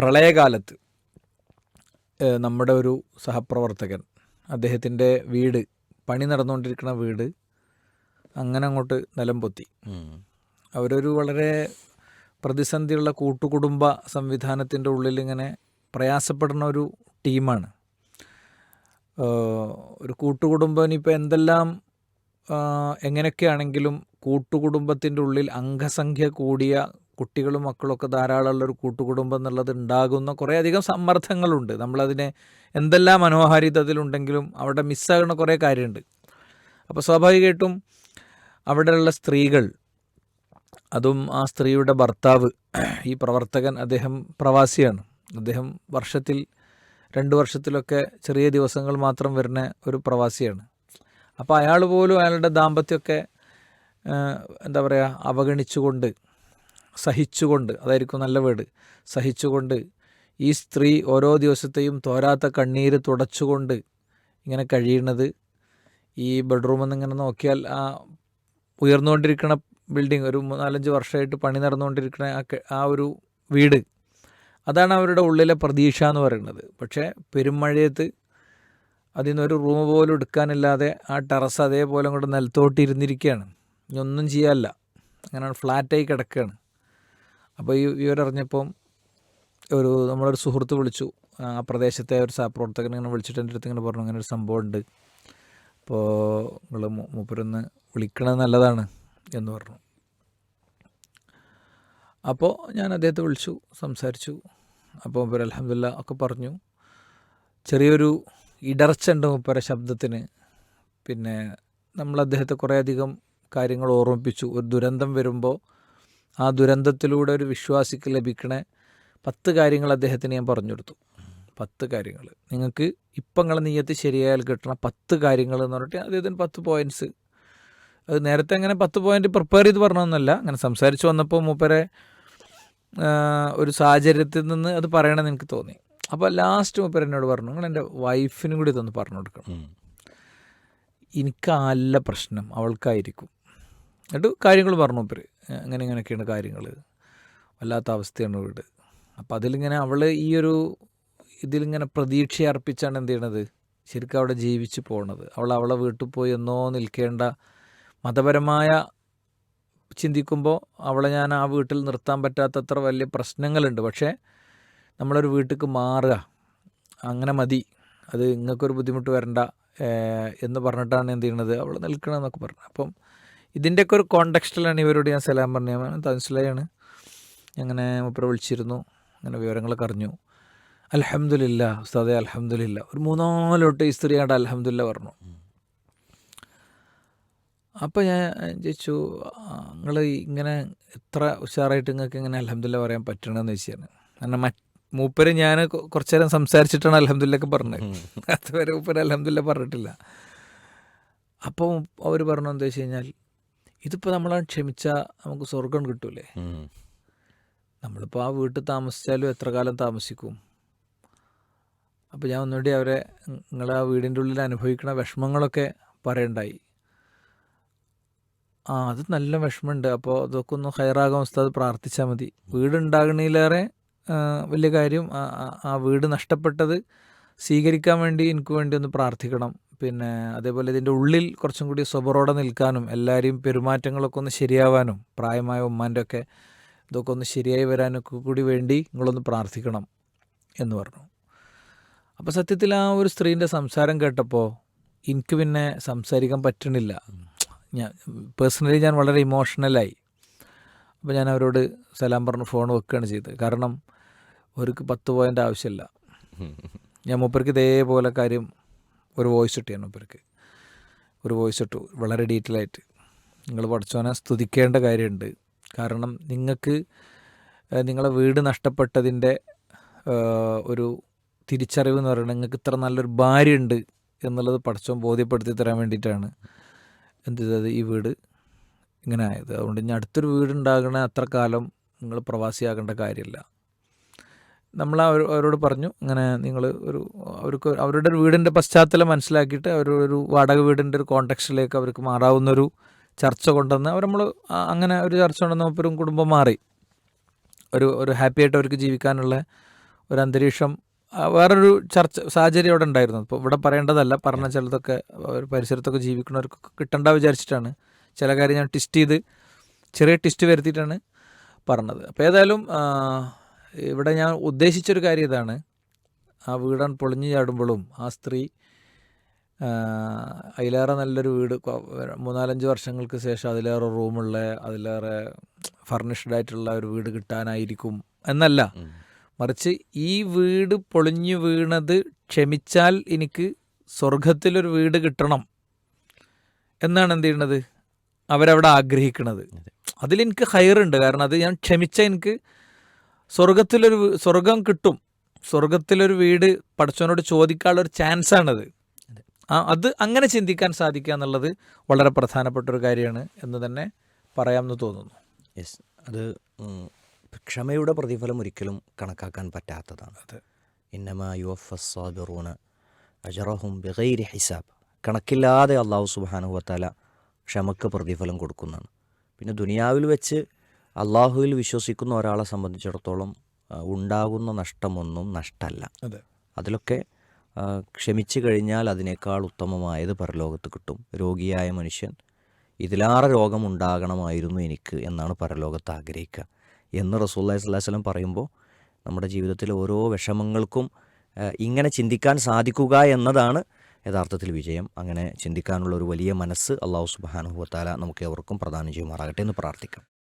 പ്രളയകാലത്ത് നമ്മുടെ ഒരു സഹപ്രവർത്തകൻ അദ്ദേഹത്തിന്റെ വീട് പണി നടന്നുകൊണ്ടിരിക്കുന്ന വീട് അങ്ങനെ അങ്ങോട്ട് നിലം പൊത്തി അവരൊരു വളരെ പ്രതിസന്ധിയുള്ള കൂട്ടുകുടുംബ സംവിധാനത്തിന്റെ ഉള്ളിൽ ഇങ്ങനെ പ്രയാസപ്പെടുന്ന ഒരു ടീമാണ്. ഒരു കൂട്ടുകുടുംബം ഇനിയിപ്പോൾ എന്തെല്ലാം എങ്ങനെയൊക്കെയാണെങ്കിലും കൂട്ടുകുടുംബത്തിന്റെ ഉള്ളിൽ അംഗസംഖ്യ കൂടിയ കുട്ടികളും മക്കളൊക്കെ ധാരാളമുള്ള ഒരു കൂട്ടുകുടുംബം എന്നുള്ളത് ഉണ്ടാകുന്ന കുറേയധികം സമ്മർദ്ദങ്ങളുണ്ട്. നമ്മളതിനെ എന്തെല്ലാം മനോഹാരിതത്തിലുണ്ടെങ്കിലും അവിടെ മിസ്സാകുന്ന കുറേ കാര്യമുണ്ട്. അപ്പോൾ സ്വാഭാവികമായിട്ടും അവിടെയുള്ള സ്ത്രീകൾ അതും ആ സ്ത്രീയുടെ ഭർത്താവ് ഈ പ്രവർത്തകൻ അദ്ദേഹം പ്രവാസിയാണ്. അദ്ദേഹം വർഷത്തിൽ രണ്ട് വർഷത്തിലൊക്കെ ചെറിയ ദിവസങ്ങൾ മാത്രം വരുന്ന ഒരു പ്രവാസിയാണ്. അപ്പോൾ അയാൾ പോലും അയാളുടെ ദാമ്പത്യമൊക്കെ എന്താ പറയുക അവഗണിച്ചുകൊണ്ട് സഹിച്ചുകൊണ്ട് അതായിരിക്കും നല്ല വേട് സഹിച്ചുകൊണ്ട് ഈ സ്ത്രീ ഓരോ ദിവസത്തെയും തോരാത്ത കണ്ണീര് തുടച്ചുകൊണ്ട് ഇങ്ങനെ കഴിയുന്നത് ഈ ബെഡ്റൂമിൽ നിന്ന് ഇങ്ങനെ നോക്കിയാൽ ആ ഉയർന്നുകൊണ്ടിരിക്കുന്ന ബിൽഡിംഗ് ഒരു നാലഞ്ച് വർഷമായിട്ട് പണി നടന്നുകൊണ്ടിരിക്കുന്ന ആ ഒരു വീട് അതാണ് അവരുടെ ഉള്ളിലെ പ്രതീക്ഷ എന്ന് പറയുന്നത്. പക്ഷേ പെരുമഴയത്ത് അതിൽ നിന്നൊരു റൂം പോലും എടുക്കാനില്ലാതെ ആ ടെറസ് അതേപോലെ അങ്ങോട്ട് നിലത്തോട്ട് ഇരുന്നിരിക്കുകയാണ് ഇനി ഒന്നും ചെയ്യാനില്ല. അങ്ങനെയാണ് ഫ്ലാറ്റായി കിടക്കുകയാണ്. അപ്പോൾ ഈ വിവരറിഞ്ഞപ്പം ഒരു നമ്മളൊരു സുഹൃത്ത് വിളിച്ചു. ആ പ്രദേശത്തെ ഒരു സഹപ്രവർത്തകൻ ഇങ്ങനെ വിളിച്ചിട്ട് എന്റെ അടുത്ത് ഇങ്ങനെ പറഞ്ഞു അങ്ങനെ ഒരു സംഭവം ഉണ്ട് അപ്പോൾ നിങ്ങൾ മൂപ്പരൊന്ന് വിളിക്കണത് നല്ലതാണ് എന്ന് പറഞ്ഞു. അപ്പോൾ ഞാൻ അദ്ദേഹത്തെ വിളിച്ചു സംസാരിച്ചു. അപ്പോൾ മൂപ്പര് അലഹമില്ല ഒക്കെ പറഞ്ഞു. ചെറിയൊരു ഇടർച്ച ഉണ്ട് മൂപ്പര ശബ്ദത്തിന്. പിന്നെ നമ്മൾ അദ്ദേഹത്തെ കുറേയധികം കാര്യങ്ങൾ ഓർമ്മിപ്പിച്ചു. ഒരു ദുരന്തം വരുമ്പോൾ ആ ദുരന്തത്തിലൂടെ ഒരു വിശ്വാസിക്ക് ലഭിക്കണ പത്ത് കാര്യങ്ങൾ അദ്ദേഹത്തിന് ഞാൻ പറഞ്ഞു കൊടുത്തു. പത്ത് കാര്യങ്ങൾ. നിങ്ങൾക്ക് ഇപ്പം നിങ്ങളെ നീയത്ത് ശരിയായാൽ കിട്ടണ പത്ത് കാര്യങ്ങൾ എന്ന് പറഞ്ഞിട്ട് അദ്ദേഹത്തിന് പത്ത് പോയിന്റ്സ് അത് നേരത്തെ അങ്ങനെ പത്ത് പോയിന്റ് പ്രിപ്പയർ ചെയ്ത് പറഞ്ഞതെന്നല്ല അങ്ങനെ സംസാരിച്ച് വന്നപ്പോൾ മൂപ്പരെ ഒരു സാഹചര്യത്തിൽ നിന്ന് അത് പറയണമെന്ന് എനിക്ക് തോന്നി. അപ്പോൾ ലാസ്റ്റ് മൂപ്പർ എന്നോട് പറഞ്ഞു നിങ്ങൾ എന്റെ വൈഫിനും കൂടി ഇതൊന്ന് പറഞ്ഞു കൊടുക്കണം. എനിക്കല്ല പ്രശ്നം. അവൾക്കായിരിക്കും. എന്നിട്ട് കാര്യങ്ങൾ പറഞ്ഞു മൂപ്പര്. അങ്ങനെ ഇങ്ങനെയൊക്കെയാണ് കാര്യങ്ങൾ. വല്ലാത്ത അവസ്ഥയാണ് വീട്. അപ്പം അതിലിങ്ങനെ അവൾ ഈ ഒരു ഇതിലിങ്ങനെ പ്രതീക്ഷ അർപ്പിച്ചാണ് എന്ത് ചെയ്യണത്? ശരിക്കും അവിടെ ജീവിച്ച് പോണത്. അവൾ അവളെ വീട്ടിൽ പോയി എന്നോ നിൽക്കേണ്ട മതപരമായ ചിന്തിക്കുമ്പോൾ അവളെ ഞാൻ ആ വീട്ടിൽ നിർത്താൻ പറ്റാത്തത്ര വലിയ പ്രശ്നങ്ങളുണ്ട്. പക്ഷേ നമ്മളൊരു വീട്ടിലേക്ക് മാറുക അങ്ങനെ മതി അത് നിങ്ങൾക്കൊരു ബുദ്ധിമുട്ട് വരണ്ട എന്ന് പറഞ്ഞിട്ടാണ് എന്ത് ചെയ്യണത്? അവൾ നിൽക്കണമെന്നൊക്കെ പറഞ്ഞു. അപ്പം ഇതിന്റെയൊക്കെ ഒരു കോണ്ടക്സ്റ്റിലാണ് ഇവരോട് ഞാൻ സലാം പറഞ്ഞു തൻസിലയാണ്. അങ്ങനെ മുപ്പര വിളിച്ചിരുന്നു. അങ്ങനെ വിവരങ്ങളൊക്കെ അറിഞ്ഞു. അലഹമില്ല ഉസ്താദെ അലഹമില്ല ഒരു മൂന്നാലോട്ട് ഈ സ്ത്രീയാണ്ട് അലഹമില്ല പറഞ്ഞു. അപ്പോൾ ഞാൻ ചോദിച്ചു നിങ്ങൾ ഇങ്ങനെ എത്ര ഉഷാറായിട്ട് നിങ്ങൾക്ക് ഇങ്ങനെ അലഹമില്ല പറയാൻ പറ്റണമെന്ന് ചോദിച്ചാണ് കാരണം മറ്റ് മൂപ്പര് ഞാൻ കുറച്ചു കുറച്ച് നേരം സംസാരിച്ചിട്ടാണ് അലഹമില്ലൊക്കെ പറഞ്ഞത്. അതുവരെ മൂപ്പര് അലഹമില്ല പറഞ്ഞിട്ടില്ല. അപ്പോൾ അവർ പറഞ്ഞു എന്താ വെച്ച് കഴിഞ്ഞാൽ ഇതിപ്പോൾ നമ്മളാണ് ക്ഷമിച്ചാൽ നമുക്ക് സ്വർഗം കിട്ടൂലേ? നമ്മളിപ്പോൾ ആ വീട്ടിൽ താമസിച്ചാലും എത്ര കാലം താമസിക്കും? അപ്പോൾ ഞാൻ ഒന്നുകൂടി അവരെ നിങ്ങൾ ആ വീടിന്റെ ഉള്ളിൽ അനുഭവിക്കുന്ന വിഷമങ്ങളൊക്കെ പറയണ്ടായി. ആ അത് നല്ല വിഷമമുണ്ട്. അപ്പോൾ അതൊക്കെ ഒന്ന് ഹയറാകാൻ ഉസ്താദ് പ്രാർത്ഥിച്ചാൽ മതി. വീടുണ്ടാകണേലേറെ വലിയ കാര്യം ആ വീട് നഷ്ടപ്പെട്ടത് സ്വീകരിക്കാൻ വേണ്ടി എനിക്ക് വേണ്ടി ഒന്ന് പ്രാർത്ഥിക്കണം. പിന്നെ അതേപോലെ ഇതിന്റെ ഉള്ളിൽ കുറച്ചും കൂടി സ്വബറോടെ നിൽക്കാനും എല്ലാവരെയും പെരുമാറ്റങ്ങളൊക്കെ ഒന്ന് ശരിയാവാനും പ്രായമായ ഉമ്മാന്റെ ഒക്കെ ഇതൊക്കെ ഒന്ന് ശരിയായി വരാനൊക്കെ കൂടി വേണ്ടി നിങ്ങളൊന്ന് പ്രാർത്ഥിക്കണം എന്ന് പറഞ്ഞു. അപ്പോൾ സത്യത്തിൽ ആ ഒരു സ്ത്രീന്റെ സംസാരം കേട്ടപ്പോൾ എനിക്ക് പിന്നെ സംസാരിക്കാൻ പറ്റണില്ല. ഞാൻ പേഴ്സണലി ഞാൻ വളരെ ഇമോഷണലായി അപ്പോൾ ഞാൻ അവരോട് സലാം പറഞ്ഞ് ഫോൺ വെക്കുകയാണ് ചെയ്തത്. കാരണം അവർക്ക് പത്ത് പോയിന്റ് ആവശ്യമില്ല. ഞാൻ മൂപ്പർക്ക് ഇതേപോലെ കാര്യം ഒരു വോയിസ് ഇട്ട് ചെയ്യണം ഇവർക്ക്. ഒരു വോയിസ് ഇട്ടു. വളരെ ഡീറ്റെയിൽ ആയിട്ട്. നിങ്ങൾ പഠിച്ചോനെ സ്തുതിക്കേണ്ട കാര്യമുണ്ട്. കാരണം നിങ്ങൾക്ക് നിങ്ങളെ വീട് നഷ്ടപ്പെട്ടതിന്റെ ഒരു തിരിച്ചറിവ് എന്ന് പറയുന്നത് നിങ്ങൾക്ക് ഇത്ര നല്ലൊരു ഭാര്യ ഉണ്ട് എന്നുള്ളത് പഠിച്ചോൻ ബോധ്യപ്പെടുത്തി തരാൻ വേണ്ടിയിട്ടാണ് എന്ത് ചെയ്തത് ഈ വീട് ഇങ്ങനെ ആയത്. അതുകൊണ്ട് ഇനി അടുത്തൊരു വീടുണ്ടാകണ അത്ര കാലം നിങ്ങൾ പ്രവാസിയാകേണ്ട കാര്യമില്ല. നമ്മൾ അവർ അവരോട് പറഞ്ഞു ഇങ്ങനെ നിങ്ങൾ ഒരു അവർക്ക് അവരുടെ ഒരു വീടിന്റെ പശ്ചാത്തലം മനസ്സിലാക്കിയിട്ട് അവരൊരു വാടക വീടിന്റെ ഒരു കോണ്ടക്സ്റ്റിലേക്ക് അവർക്ക് മാറാവുന്നൊരു ചർച്ച കൊണ്ടുവന്ന് അവർ നമ്മൾ അങ്ങനെ ഒരു ചർച്ച കൊണ്ടുവന്ന് ഒരു കുടുംബം മാറി. ഒരു ഒരു ഹാപ്പി ആയിട്ട് അവർക്ക് ജീവിക്കാനുള്ള ഒരു അന്തരീക്ഷം. വേറൊരു ചർച്ച സാഹചര്യം അവിടെ ഉണ്ടായിരുന്നു. ഇപ്പോൾ ഇവിടെ പറയേണ്ടതല്ല പറഞ്ഞ ചിലതൊക്കെ ഒരു പരിസരത്തൊക്കെ ജീവിക്കുന്നവർക്കൊക്കെ കിട്ടണ്ട വിചാരിച്ചിട്ടാണ്. ചില കാര്യം ഞാൻ ട്വിസ്റ്റ് ചെയ്ത് ചെറിയ ട്വിസ്റ്റ് വരുത്തിയിട്ടാണ് പറഞ്ഞത്. അപ്പോൾ ഏതായാലും ഇവിടെ ഞാൻ ഉദ്ദേശിച്ചൊരു കാര്യം ഇതാണ്. ആ വീടൻ പൊളിഞ്ഞു ചാടുമ്പോഴും ആ സ്ത്രീ അതിലേറെ നല്ലൊരു വീട് മൂന്നാലഞ്ച് വർഷങ്ങൾക്ക് ശേഷം അതിലേറെ റൂമുള്ള അതിലേറെ ഫർണിഷ്ഡ് ആയിട്ടുള്ള ഒരു വീട് കിട്ടാനായിരിക്കും എന്നല്ല. മറിച്ച് ഈ വീട് പൊളിഞ്ഞു വീണത് ക്ഷമിച്ചാൽ എനിക്ക് സ്വർഗത്തിലൊരു വീട് കിട്ടണം എന്നാണ് എന്ത് ചെയ്യണത്? അവരവിടെ ആഗ്രഹിക്കുന്നത് അതെ. അതിലെനിക്ക് ഹയറുണ്ട് കാരണം അത് ഞാൻ ക്ഷമിച്ച എനിക്ക് സ്വർഗത്തിലൊരു സ്വർഗം കിട്ടും. സ്വർഗത്തിലൊരു വീട് പഠിച്ചവനോട് ചോദിക്കാനുള്ള ഒരു അതെ. ആ അത് അങ്ങനെ ചിന്തിക്കാൻ സാധിക്കുക എന്നുള്ളത് വളരെ പ്രധാനപ്പെട്ട ഒരു കാര്യമാണ് എന്ന് തന്നെ പറയാമെന്ന് തോന്നുന്നു. യെസ് അത് ക്ഷമയുടെ പ്രതിഫലം ഒരിക്കലും കണക്കാക്കാൻ പറ്റാത്തതാണ്. ഇന്നമ ഇന്നമാ സാബിറൂന അജറഹും ബിഗൈരി ഹിസാബ്. കണക്കില്ലാതെ അള്ളാഹു സുബ്ഹാനഹു വത്താല ക്ഷമക്ക് പ്രതിഫലം കൊടുക്കുന്നതാണ്. പിന്നെ ദുനിയാവിൽ വെച്ച് അള്ളാഹുവിൽ വിശ്വസിക്കുന്ന ഒരാളെ സംബന്ധിച്ചിടത്തോളം ഉണ്ടാകുന്ന നഷ്ടമൊന്നും നഷ്ടമല്ല അതെ. അതിലൊക്കെ ക്ഷമിച്ചു കഴിഞ്ഞാൽ അതിനേക്കാൾ ഉത്തമമായത് പരലോകത്ത് കിട്ടും. രോഗിയായ മനുഷ്യൻ ഇതിലാറെ രോഗം ഉണ്ടാകണമായിരുന്നു എനിക്ക് എന്നാണ് പരലോകത്ത് ആഗ്രഹിക്കുക. എന്ന് റസൂല്ലാഹി വസല്ലം പറയുമ്പോൾ നമ്മുടെ ജീവിതത്തിലെ ഓരോ വിഷമങ്ങൾക്കും ഇങ്ങനെ ചിന്തിക്കാൻ സാധിക്കുക എന്നതാണ് യഥാർത്ഥത്തിൽ വിജയം. അങ്ങനെ ചിന്തിക്കാനുള്ള ഒരു വലിയ മനസ്സ് അള്ളാഹു സുബ്ഹാനഹു വതാല നമുക്ക് എവർക്കും പ്രദാനം ചെയ്യുമാറാകട്ടെ എന്ന് പ്രാർത്ഥിക്കാം.